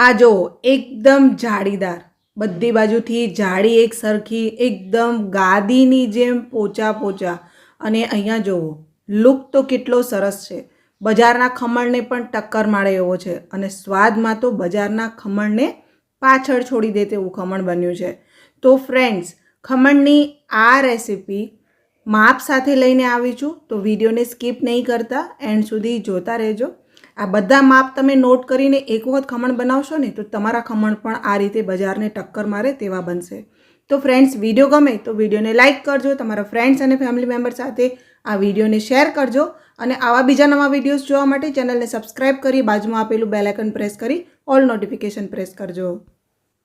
આ જો, એકદમ જાળીદાર. બધી બાજુથી જાળી એક સરખી, એકદમ ગાદીની જેમ પોચા પોચા. અને અહીંયા જુઓ, લુક તો કેટલો સરસ છે. બજારના ખમણને પણ ટક્કર મારે એવો છે. અને સ્વાદમાં તો બજારના ખમણને પાછળ છોડી દે તેવું ખમણ બન્યું છે. તો ફ્રેન્ડ્સ, ખમણની આ રેસિપી માપ સાથે લઈને આવી છું. તો વિડીયોને સ્કીપ નહીં કરતા. એન્ડ સુધી જોતા રહેજો. આ બધા માપ તમે નોટ કરીને એક વખત ખમણ બનાવશો ને, તો તમારા ખમણ પણ આ રીતે બજારને ટક્કર મારે તેવા બનશે. તો ફ્રેન્ડ્સ વીડિયો ગમે તો વિડીયોને લાઇક કરજો, તમારા ફ્રેન્ડ્સ અને ફેમિલી મેમ્બર સાથે આ વિડીયોને શેર કરજો અને આવા બીજા નવા વિડીયોઝ જોવા માટે ચેનલને સબસ્ક્રાઇબ કરી, બાજુમાં આપેલું બેલાઇકન પ્રેસ કરી ઓલ નોટિફિકેશન પ્રેસ કરજો.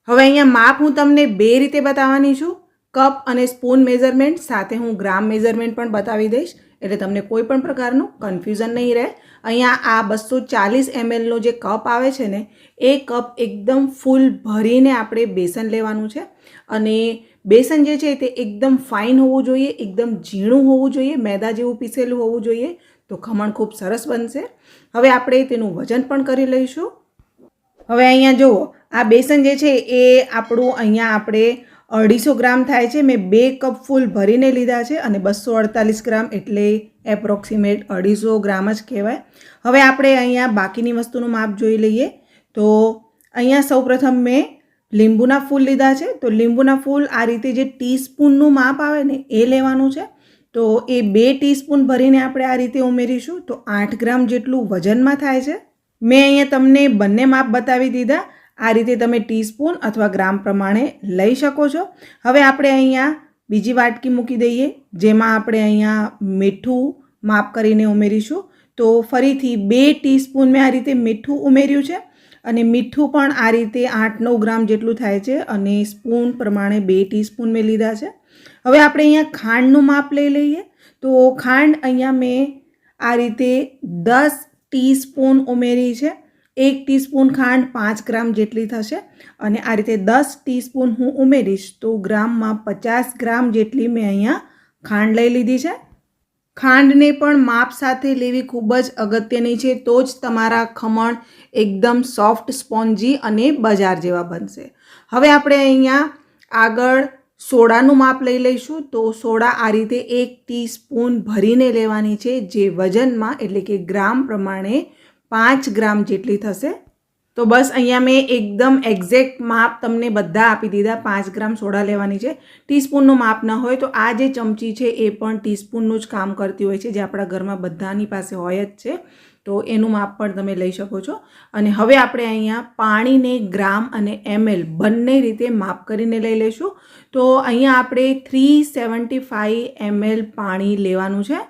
હવે અહીંયા માપ હું તમને બે રીતે બતાવવાની છું. કપ અને સ્પૂન મેઝરમેન્ટ સાથે હું ગ્રામ મેઝરમેન્ટ પણ બતાવી દઈશ, એટલે તમને કોઈ પણ પ્રકારનું કન્ફ્યુઝન નહીં રહે. અહીંયા આ બસો ચાલીસ એમએલનો જે કપ આવે છે ને, એ કપ એકદમ ફૂલ ભરીને આપણે બેસન લેવાનું છે. અને બેસન જે છે તે એકદમ ફાઇન હોવું જોઈએ, એકદમ ઝીણું હોવું જોઈએ, મેદા જેવું પીસેલું હોવું જોઈએ, તો ખમણ ખૂબ સરસ બનશે. હવે આપણે તેનું વજન પણ કરી લઈશું. હવે અહીંયા જુઓ, આ બેસન જે છે એ આપણું અહીંયા આપણે અઢીસો ગ્રામ થાય છે. મેં બે કપ ફૂલ ભરીને લીધા છે અને બસો અડતાલીસ ગ્રામ એટલે એપ્રોક્સિમેટ અઢીસો ગ્રામ જ કહેવાય. હવે આપણે અહીંયા બાકીની વસ્તુનું માપ જોઈ લઈએ. તો અહીંયા સૌપ્રથમ મેં લીંબુના ફૂલ લીધા છે. તો લીંબુના ફૂલ આ રીતે જે ટીસ્પૂનનું માપ આવે ને એ લેવાનું છે. તો એ બે ટીસ્પૂન ભરીને આપણે આ રીતે ઉમેરીશું. તો આઠ ગ્રામ જેટલું વજનમાં થાય છે. મેં અહીંયા તમને બંને માપ બતાવી દીધા. આ રીતે તમે ટીસ્પૂન અથવા ગ્રામ પ્રમાણે લઈ શકો છો. હવે આપણે અહીંયા બીજી વાટકી મૂકી દઈએ, જેમાં આપણે અહીંયા મીઠું માપ કરીને ઉમેરીશું. તો ફરીથી બે ટીસ્પૂન મેં આ રીતે મીઠું ઉમેર્યું છે અને મીઠું પણ આ રીતે આઠ નવ ગ્રામ જેટલું થાય છે અને સ્પૂન પ્રમાણે બે ટીસ્પૂન મેં લીધા છે. હવે આપણે અહીંયા ખાંડનું માપ લઈ લઈએ. તો ખાંડ અહીંયા મેં આ રીતે દસ ટીસ્પૂન ઉમેરી છે. એક ટીસ્પૂન ખાંડ પાંચ ગ્રામ જેટલી થશે અને આ રીતે દસ ટીસ્પૂન હું ઉમેરીશ તો ગ્રામમાં પચાસ ગ્રામ જેટલી મેં અહીંયા ખાંડ લઈ લીધી છે. ખાંડને પણ માપ સાથે લેવી ખૂબ જ અગત્યની છે, તો જ તમારા ખમણ એકદમ સોફ્ટ, સ્પોન્જી અને બજાર જેવા બનશે. હવે આપણે અહીંયા આગળ સોડાનું માપ લઈ લઈશું, તો સોડા આ રીતે એક ટીસ્પૂન ભરીને લેવાની છે, જે વજનમાં એટલે કે ગ્રામ પ્રમાણે પાંચ ગ્રામ જેટલી થશે. તો બસ અહીંયા મેં એકદમ એક્ઝેક્ટ માપ તમને બધા આપી દીધા. પાંચ ગ્રામ સોડા લેવાની છે. ટીસ્પૂનનું માપ ન હોય તો આ જે ચમચી છે એ પણ ટીસ્પૂનનું જ કામ કરતી હોય છે, જે આપણા ઘરમાં બધાની પાસે હોય જ છે. તો એનું માપ પણ તમે લઈ શકો છો. અને હવે આપણે અહીંયા પાણીને ગ્રામ અને એમએલ બંને રીતે માપ કરીને લઈ લઈશું. તો અહીંયા આપણે થ્રી સેવન્ટી ફાઇવ એમએલ પાણી લેવાનું છે.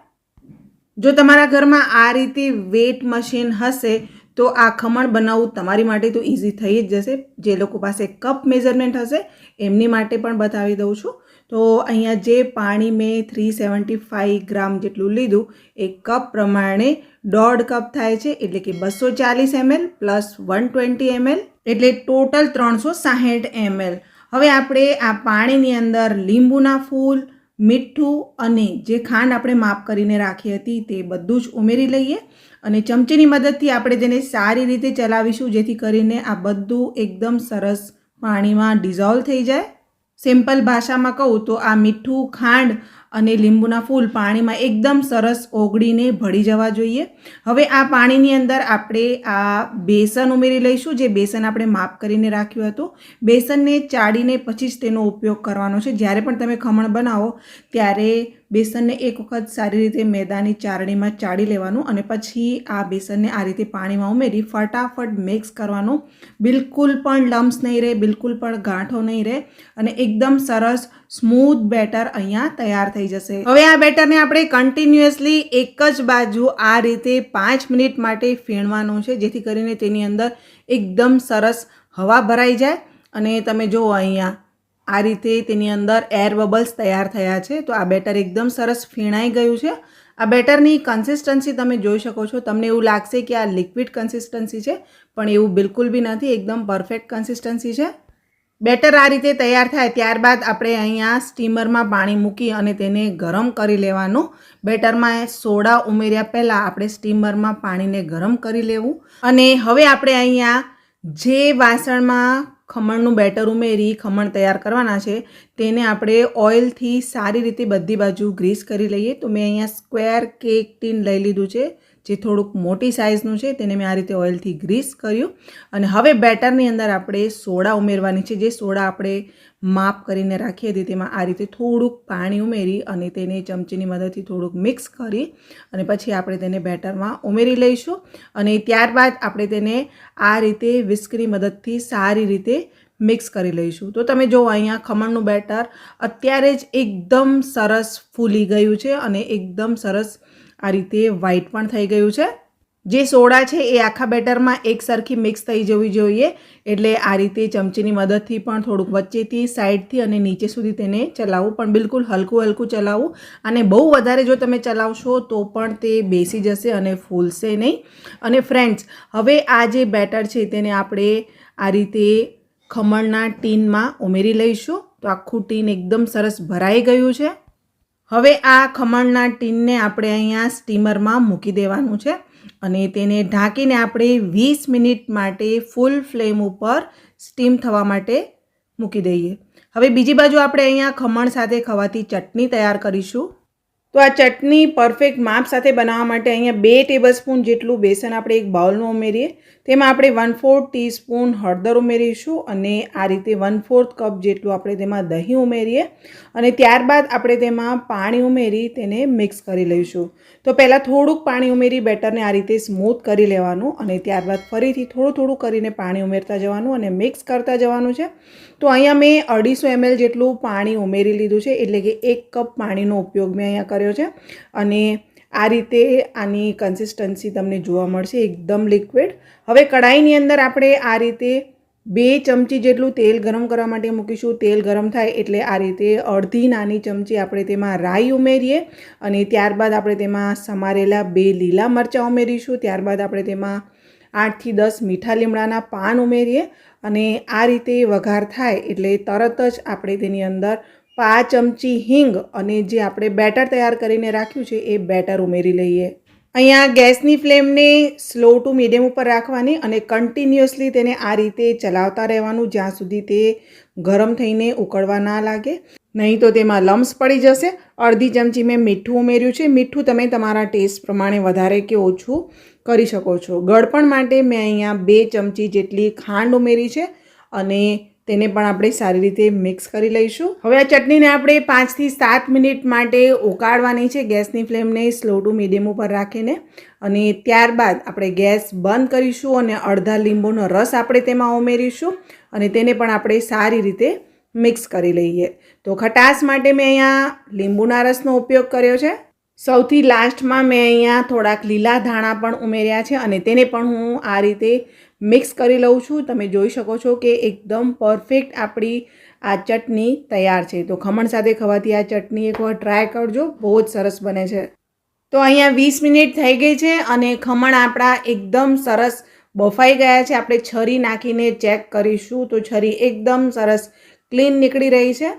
જો તમારા ઘરમાં આ રીતે વેટ મશીન હશે, તો આ ખમણ બનાવવું તમારી માટે તો ઇઝી થઈ જ જશે. જે લોકો પાસે કપ મેઝરમેન્ટ હશે, એમની માટે પણ બતાવી દઉં છું. તો અહીંયા જે પાણી મેં થ્રી સેવન્ટી ફાઇવ ગ્રામ જેટલું લીધું, એ કપ પ્રમાણે દોઢ કપ થાય છે, એટલે કે બસો ચાલીસ ML plus one twenty ML એટલે ટોટલ ત્રણસો સાહીઠ એમએલ હવે આપણે આ પાણીની અંદર લીંબુના ફૂલ મીઠું અને જે ખાંડ આપણે માપ કરીને રાખી હતી તે બધું જ ઉમેરી લઈએ અને ચમચીની મદદથી આપણે તેને સારી રીતે ચલાવીશું, જેથી કરીને આ બધું એકદમ સરસ પાણીમાં ડિઝોલ્વ થઈ જાય. સિમ્પલ ભાષામાં કહું તો આ મીઠું ખાંડ અને લીંબુના ફૂલ પાણીમાં એકદમ સરસ ઓગળીને ભળી જવા જોઈએ. હવે આ પાણીની અંદર આપણે આ બેસન ઉમેરી લઈશું, જે બેસન આપણે માપ કરીને રાખ્યું હતું. બેસનને ચાળીને પછી જ તેનો ઉપયોગ કરવાનો છે. જ્યારે પણ તમે ખમણ બનાવો, ત્યારે બેસનને એક વખત સારી રીતે મેદાની ચારણીમાં ચાળી લેવાનું અને પછી આ બેસનને આ રીતે પાણીમાં ઉમેરી ફટાફટ મિક્સ કરવાનું. બિલકુલ પણ લમ્સ નહીં રહે, બિલકુલ પણ ગાંઠો નહીં રહે અને એકદમ સરસ, સ્મૂથ બેટર અહીંયા તૈયાર થઈ જશે. હવે આ બેટરને આપણે કન્ટિન્યુઅસલી એક જ બાજુ આ રીતે પાંચ મિનિટ માટે ફીણવાનું છે, જેથી કરીને તેની અંદર એકદમ સરસ હવા ભરાઈ જાય અને તમે જુઓ અહીંયા આ રીતે તેની અંદર એર બબલ્સ તૈયાર થયા છે. તો આ બેટર એકદમ સરસ ફીણાઈ ગયું છે. આ બેટરની કન્સિસ્ટન્સી તમે જોઈ શકો છો. તમને એવું લાગશે કે આ લિક્વિડ કન્સિસ્ટન્સી છે, પણ એવું બિલકુલ બી નથી. એકદમ પરફેક્ટ કન્સિસ્ટન્સી છે. બેટર આ રીતે તૈયાર થાય ત્યારબાદ આપણે અહીંયા સ્ટીમરમાં પાણી મૂકી અને તેને ગરમ કરી લેવાનું. બેટરમાં સોડા ઉમેર્યા પહેલાં આપણે સ્ટીમરમાં પાણીને ગરમ કરી લેવું. અને હવે આપણે અહીંયા જે વાસણમાં ખમણનું બેટર ઉમેરી, ખમણ તૈયાર કરવાના છે, તેને આપણે ઓઇલથી સારી રીતે બધી બાજુ ગ્રીસ કરી લઈએ. તો મેં અહીંયા સ્ક્વેર કેક ટીન લઈ લીધું છે, જે થોડુંક મોટી સાઇઝનું છે, તેને મેં આ રીતે ઓઇલથી ગ્રીસ કર્યું. અને હવે બેટરની અંદર આપણે સોડા ઉમેરવાની છે, જે સોડા આપણે માપ કરીને રાખીએ હતી. તેમાં આ રીતે થોડુંક પાણી ઉમેરી અને તેને ચમચીની મદદથી થોડુંક મિક્સ કરી અને પછી આપણે તેને બેટરમાં ઉમેરી લઈશું. અને ત્યારબાદ આપણે તેને આ રીતે વિસ્કની મદદથી સારી રીતે મિક્સ કરી લઈશું. તો તમે જુઓ અહીંયા ખમણનું બેટર અત્યારે જ એકદમ સરસ ફૂલી ગયું છે અને એકદમ સરસ આ રીતે વ્હાઈટ પણ થઈ ગયું છે. જે સોડા છે એ આખા બેટરમાં એક સરખી મિક્સ થઈ જવી જોઈએ. એટલે આ રીતે ચમચીની મદદથી પણ થોડુંક વચ્ચેથી સાઈડથી અને નીચે સુધી તેને ચલાવવું. પણ બિલકુલ હલકું હલકું ચલાવવું. અને બહુ વધારે જો તમે ચલાવશો તો પણ તે બેસી જશે અને ફૂલશે નહીં. અને ફ્રેન્ડ્સ હવે આ જે બેટર છે તેને આપણે આ રીતે ખમણના ટીનમાં ઉમેરી લઈશું. તો આખું ટીન એકદમ સરસ ભરાઈ ગયું છે. હવે આ ખમણના ટીનને આપણે અહીંયા સ્ટીમરમાં મૂકી દેવાનું છે. અને તેને ઢાંકીને આપણે વીસ મિનિટ માટે ફૂલ ફ્લેમ ઉપર સ્ટીમ થવા માટે મૂકી દઈએ. હવે બીજી બાજુ આપણે અહીંયા ખમણ સાથે ખવાતી ચટણી તૈયાર કરીશું. તો આ ચટણી પરફેક્ટ માપ સાથે બનાવવા માટે અહીંયા બે ટેબલસ્પૂન જેટલું બેસન આપણે એક બાઉલમાં ઉમેરીએ. તેમાં આપણે વન ફોર્થ ટીસ્પૂન હળદર ઉમેરીશું અને આ રીતે વન ફોર્થ કપ જેટલું આપણે તેમાં દહીં ઉમેરીએ અને ત્યારબાદ આપણે તેમાં પાણી ઉમેરી તેને મિક્સ કરી લઈશું. તો પહેલાં થોડુંક પાણી ઉમેરી બેટરને આ રીતે સ્મૂથ કરી લેવાનું અને ત્યારબાદ ફરીથી થોડું થોડું કરીને પાણી ઉમેરતા જવાનું અને મિક્સ કરતા જવાનું છે. તો અહીંયા મેં અઢીસો એમએલ જેટલું પાણી ઉમેરી લીધું છે એટલે કે એક કપ પાણીનો ઉપયોગ મેં અહીંયા કર્યો છે. અને આ રીતે આની કન્સિસ્ટન્સી તમને જોવા મળશે એકદમ લિક્વિડ હવે કઢાઈની અંદર આપણે આ રીતે બે ચમચી જેટલું તેલ ગરમ કરવા માટે મૂકીશું. તેલ ગરમ થાય એટલે આ રીતે અડધી નાની ચમચી આપણે તેમાં રાઈ ઉમેરીએ અને ત્યારબાદ આપણે તેમાં સમારેલા બે લીલા મરચાં ઉમેરીશું. ત્યારબાદ આપણે તેમાં આઠથી દસ મીઠા લીમડાના પાન ઉમેરીએ અને આ રીતે વઘાર થાય એટલે તરત જ આપણે તેની અંદર પાંચ ચમચી હિંગ અને જે આપણે બેટર તૈયાર કરીને રાખ્યું છે એ બેટર ઉમેરી લઈએ. અહીંયા ગેસની ફ્લેમને સ્લો ટુ મીડિયમ ઉપર રાખવાની અને કન્ટિન્યુઅસલી તેને આ રીતે ચલાવતા રહેવાનું જ્યાં સુધી તે ગરમ થઈને ઉકળવા ના લાગે. નહીં તો તેમાં લમ્સ પડી જશે. અડધી ચમચી મેં મીઠું ઉમેર્યું છે. મીઠું તમે તમારા ટેસ્ટ પ્રમાણે વધારે કે ઓછું કરી શકો છો. ગળપણ માટે મેં અહીંયા બે ચમચી જેટલી ખાંડ ઉમેરી છે અને તેને પણ આપણે સારી રીતે મિક્સ કરી લઈશું. હવે આ ચટણીને આપણે પાંચથી સાત મિનિટ માટે ઉકાળવાની છે ગેસની ફ્લેમને સ્લો ટુ મીડિયમ ઉપર રાખીને. અને ત્યારબાદ આપણે ગેસ બંધ કરીશું અને અડધા લીંબુનો રસ આપણે તેમાં ઉમેરીશું અને તેને પણ આપણે સારી રીતે મિક્સ કરી લઈએ. તો ખટાશ માટે મેં અહીંયા લીંબુના રસનો ઉપયોગ કર્યો છે. સૌથી લાસ્ટમાં મેં અહીંયા થોડાક લીલા ધાણા પણ ઉમેર્યા છે અને તેને પણ હું આ રીતે મિક્સ કરી લઉં છું. તમે જોઈ શકો છો કે એકદમ પરફેક્ટ આપણી આ ચટણી તૈયાર છે. તો ખમણ સાથે ખવાતી આ ચટણી એકવાર ટ્રાય કરજો. બહુ જ સરસ બને છે. તો અહીંયા વીસ મિનિટ થઈ ગઈ છે અને ખમણ આપણા એકદમ સરસ બફાઈ ગયા છે. આપણે છરી નાખીને ચેક કરીશું તો છરી એકદમ સરસ ક્લીન નીકળી રહી છે.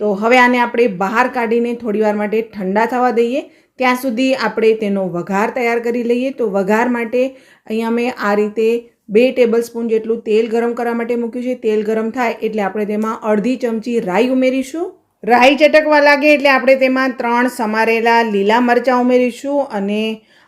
તો હવે આને આપણે બહાર કાઢીને થોડીવાર માટે ઠંડા થવા દઈએ. ત્યાં સુધી આપણે તેનો વઘાર તૈયાર કરી લઈએ. તો વઘાર માટે અહીંયા મેં આ રીતે બે ટેબલ સ્પૂન જેટલું તેલ ગરમ કરવા માટે મૂક્યું છે. તેલ ગરમ થાય એટલે આપણે તેમાં અડધી ચમચી રાઈ ઉમેરીશું. રાઈ ચટકવા લાગે એટલે આપણે તેમાં ત્રણ સમારેલા લીલા મરચાં ઉમેરીશું અને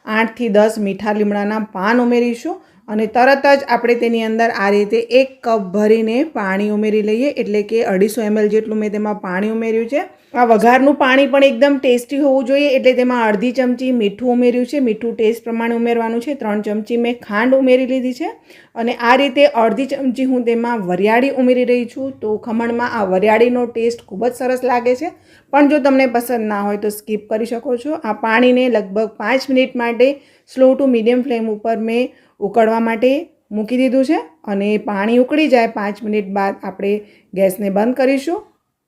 આઠથી દસ મીઠા લીમડાના પાન ઉમેરીશું. અને તરત જ આપણે તેની અંદર આ રીતે એક કપ ભરીને પાણી ઉમેરી લઈએ, એટલે કે અઢીસો એમએલ જેટલું મેં તેમાં પાણી ઉમેર્યું છે. આ વઘારનું પાણી પણ એકદમ ટેસ્ટી હોવું જોઈએ, એટલે તેમાં અડધી ચમચી મીઠું ઉમેર્યું છે. મીઠું ટેસ્ટ પ્રમાણે ઉમેરવાનું છે. ત્રણ ચમચી મેં ખાંડ ઉમેરી લીધી છે. અને આ રીતે અડધી ચમચી હું તેમાં વરિયાળી ઉમેરી રહી છું. તો ખમણમાં આ વરિયાળીનો ટેસ્ટ ખૂબ જ સરસ લાગે છે. પણ જો તમને પસંદ ના હોય તો સ્કીપ કરી શકો છો. આ પાણીને લગભગ પાંચ મિનિટ માટે સ્લો ટુ મીડિયમ ફ્લેમ ઉપર મેં ઉકળવા માટે મૂકી દીધું છે અને પાણી ઉકળી જાય પાંચ મિનિટ બાદ આપણે ગેસને બંધ કરીશું.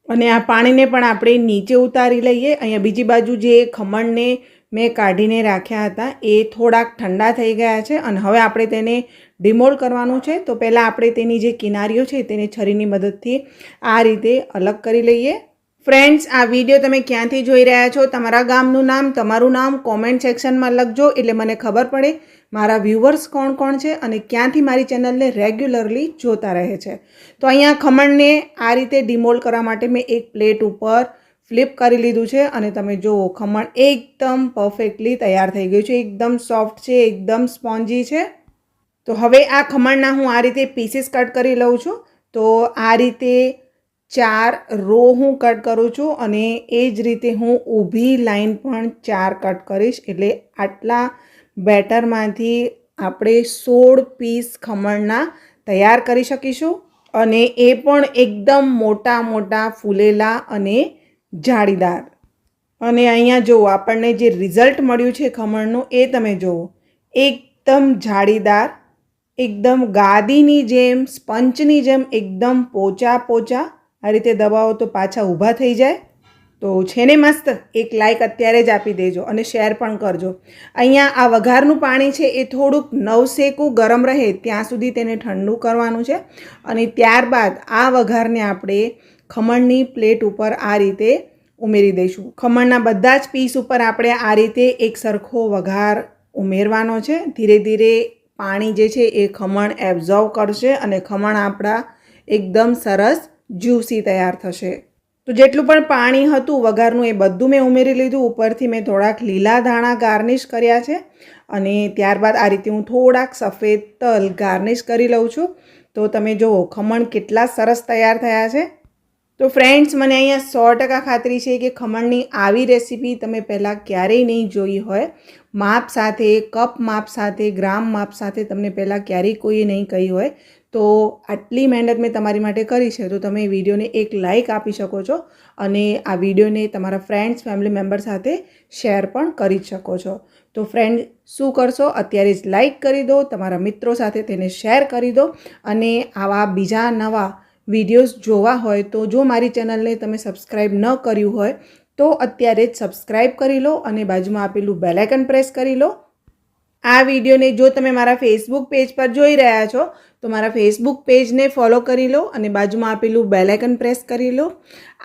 અને આ પાણીને પણ આપણે નીચે ઉતારી લઈએ. અહીંયા બીજી બાજુ જે ખમણને મેં કાઢીને રાખ્યા હતા, એ થોડાક ઠંડા થઈ ગયા છે અને હવે આપણે તેને ડિમોલ્ડ કરવાનું છે. તો પહેલાં આપણે તેની જે કિનારીઓ છે, તેને છરીની મદદથી આ રીતે અલગ કરી લઈએ. ફ્રેન્ડ્સ, આ વીડિયો તમે ક્યાંથી જોઈ રહ્યા છો? તમારા ગામનું નામ, તમારું નામ કોમેન્ટ સેક્શનમાં લખજો. એટલે મને ખબર પડે મારા વ્યૂવર્સ કોણ કોણ છે અને ક્યાંથી મારી ચેનલને રેગ્યુલરલી જોતા રહે છે? તો અહીંયા ખમણને આ રીતે ડિમોલ્ડ કરવા માટે મેં એક પ્લેટ ઉપર ફ્લિપ કરી લીધું છે અને તમે જુઓ, ખમણ એકદમ પરફેક્ટલી તૈયાર થઈ ગયું છે. એકદમ સોફ્ટ છે, એકદમ સ્પોન્જી છે. તો હવે આ ખમણના હું આ રીતે પીસીસ કટ કરી લઉં છું. તો આ રીતે ચાર રો હું કટ કરું છું અને એ જ રીતે હું ઊભી લાઈન પણ ચાર કટ કરીશ. એટલે આટલા બેટરમાંથી આપણે સોળ પીસ ખમણના તૈયાર કરી શકીશું અને એ પણ એકદમ મોટા મોટા ફૂલેલા અને જાળીદાર. અને અહીંયા જુઓ આપણને જે રિઝલ્ટ મળ્યું છે ખમણનું એ તમે જુઓ. એકદમ જાળીદાર, એકદમ ગાદીની જેમ, સ્પંચની જેમ એકદમ પોચા પોચા. આ રીતે દબાવો તો પાછા ઊભા થઈ જાય. તો છે ને મસ્ત, એક લાઇક અત્યારે જ આપી દેજો અને શેર પણ કરજો. અહીંયા આ વઘારનું પાણી છે એ થોડુંક નવસેકું ગરમ રહે, ત્યાં સુધી તેને ઠંડુ કરવાનું છે. અને ત્યારબાદ આ વઘારને આપણે ખમણની પ્લેટ ઉપર આ રીતે ઉમેરી દઈશું. ખમણના બધા જ પીસ ઉપર આપણે આ રીતે એક સરખો વઘાર ઉમેરવાનો છે. ધીરે ધીરે પાણી જે છે એ ખમણ એબ્ઝોર્વ કરશે અને ખમણ આપણા એકદમ સરસ જ્યુસી તૈયાર થશે. તો જેટલું પણ પાણી હતું વઘારનું એ બધું મેં ઉમેરી લીધું. ઉપરથી મેં થોડાક લીલા ધાણા ગાર્નિશ કર્યા છે અને ત્યારબાદ આ રીતે હું થોડાક સફેદ તલ ગાર્નિશ કરી લઉં છું. તો તમે જુઓ ખમણ કેટલા સરસ તૈયાર થયા છે. તો ફ્રેન્ડ્સ, મને અહીંયા સો ટકા ખાતરી છે કે ખમણની આવી રેસીપી તમે પહેલાં ક્યારેય નહીં જોઈ હોય. માપ સાથે, કપ માપ સાથે, ગ્રામ માપ સાથે તમને પહેલાં ક્યારેય કોઈએ નહીં કહી હોય. તો આટલી મહેનત મેં તમારી માટે કરી છે, તો તમે વિડીયોને એક લાઇક આપી શકો છો અને આ વિડીયોને તમારા ફ્રેન્ડ્સ, ફેમિલી મેમ્બર સાથે શેર પણ કરી શકો છો. તો ફ્રેન્ડ, શું કરશો? અત્યારે જ લાઇક કરી દો, તમારા મિત્રો સાથે તેને શેર કરી દો અને આવા બીજા નવા વિડીયોઝ જોવા હોય તો જો મારી ચેનલને તમે સબસ્ક્રાઈબ ન કર્યું હોય, તો અત્યારે જ સબસ્ક્રાઈબ કરી લો અને બાજુમાં આપેલું બેલાઇકન પ્રેસ કરી લો. આ વિડીયોને જો તમે મારા ફેસબુક પેજ પર જોઈ રહ્યા છો તો મારા ફેસબુક પેજને ફોલો કરી લો અને બાજુમાં આપેલું બેલાઇકન પ્રેસ કરી લો.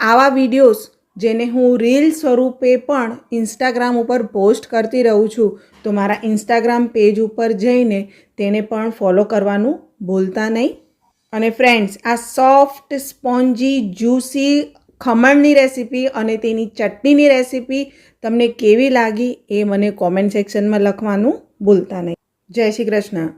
આવા વિડીયોઝ જેને હું રીલ સ્વરૂપે પણ ઇન્સ્ટાગ્રામ ઉપર પોસ્ટ કરતી રહું છું, તો મારા ઇન્સ્ટાગ્રામ પેજ ઉપર જઈને તેને પણ ફોલો કરવાનું ભૂલતા નહીં. અને ફ્રેન્ડ્સ આ સોફ્ટ સ્પોન્જી જ્યુસી ખમણની રેસીપી અને તેની ચટણીની રેસીપી તમને કેવી લાગી એ મને કોમેન્ટ સેક્શનમાં લખવાનું ભૂલતા નહીં. જય શ્રી કૃષ્ણ.